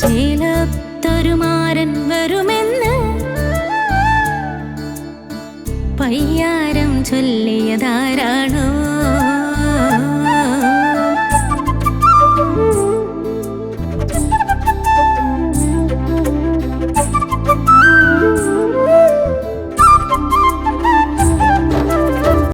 ചേലത്തൊരുമാരൻ വരുമെന്ന് പയ്യാരം ചൊല്ലിയതാരാണോ?